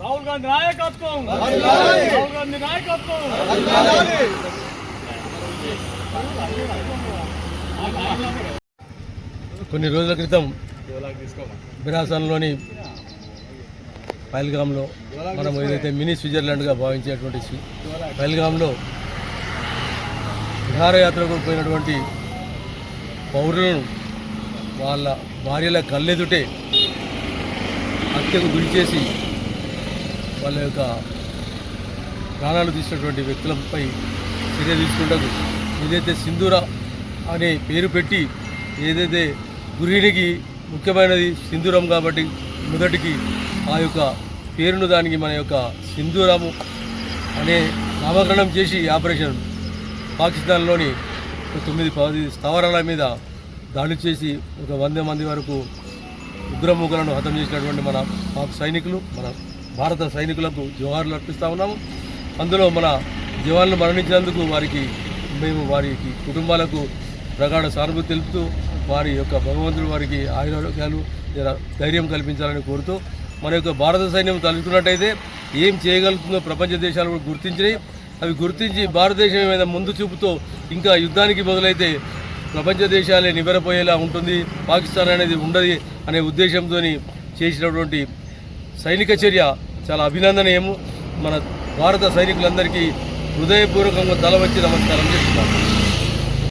రాహుల్ గాంధీ నాయకత్వం రాహుల్ గాంధీ నాయకత్వం కొన్ని రోజుల క్రితం బిరాసన్లోని పైల్గామ్లో మనం ఏదైతే మినీ స్విట్జర్లాండ్గా భావించేటువంటి పైల్గామ్లో విహారయాత్రకు పోయినటువంటి పౌరులను వాళ్ళ భార్యల కళ్ళెదుటే హత్యకు గురి చేసి వాళ్ళ యొక్క ప్రాణాలు తీసినటువంటి వ్యక్తులపై చర్య తీసుకుంటకు ఏదైతే సింధూర అనే పేరు పెట్టి ఏదైతే గృహిణికి ముఖ్యమైనది సింధూరం కాబట్టి మొదటికి ఆ యొక్క పేరును దానికి మన యొక్క సింధూరము అనే నామకరణం చేసి ఆపరేషన్ పాకిస్తాన్లోని తొమ్మిది పది స్థావరాల మీద దాడి చేసి ఒక వంద మంది వరకు ఉగ్రముఖులను హతం చేసినటువంటి మన పాక్ సైనికులు మన భారత సైనికులకు జోహార్లు అర్పిస్తూ ఉన్నాము. అందులో మన జవాన్లు మరణించినందుకు వారికి మేము వారికి కుటుంబాలకు ప్రగాఢ సానుభూతి తెలుపుతూ వారి యొక్క భగవంతుడు వారికి ఆయురారోగ్యాలు ధైర్యం కల్పించాలని కోరుతూ మన యొక్క భారత సైన్యం తలుచుకున్నట్టయితే ఏం చేయగలుగుతుందో ప్రపంచ దేశాలు కూడా గుర్తించినాయి. అవి గుర్తించి భారతదేశం మీద ముందు చూపుతో ఇంకా యుద్ధానికి బదులైతే ప్రపంచ దేశాలే నివెరపోయేలా ఉంటుంది. పాకిస్తాన్ అనేది ఉండదు అనే ఉద్దేశంతో చేసినటువంటి సైనిక చర్య చాలా అభినందనీయము. మన భారత సైనికులందరికీ హృదయపూర్వకంగా తల వచ్చి నమస్కారం చేస్తున్నాను.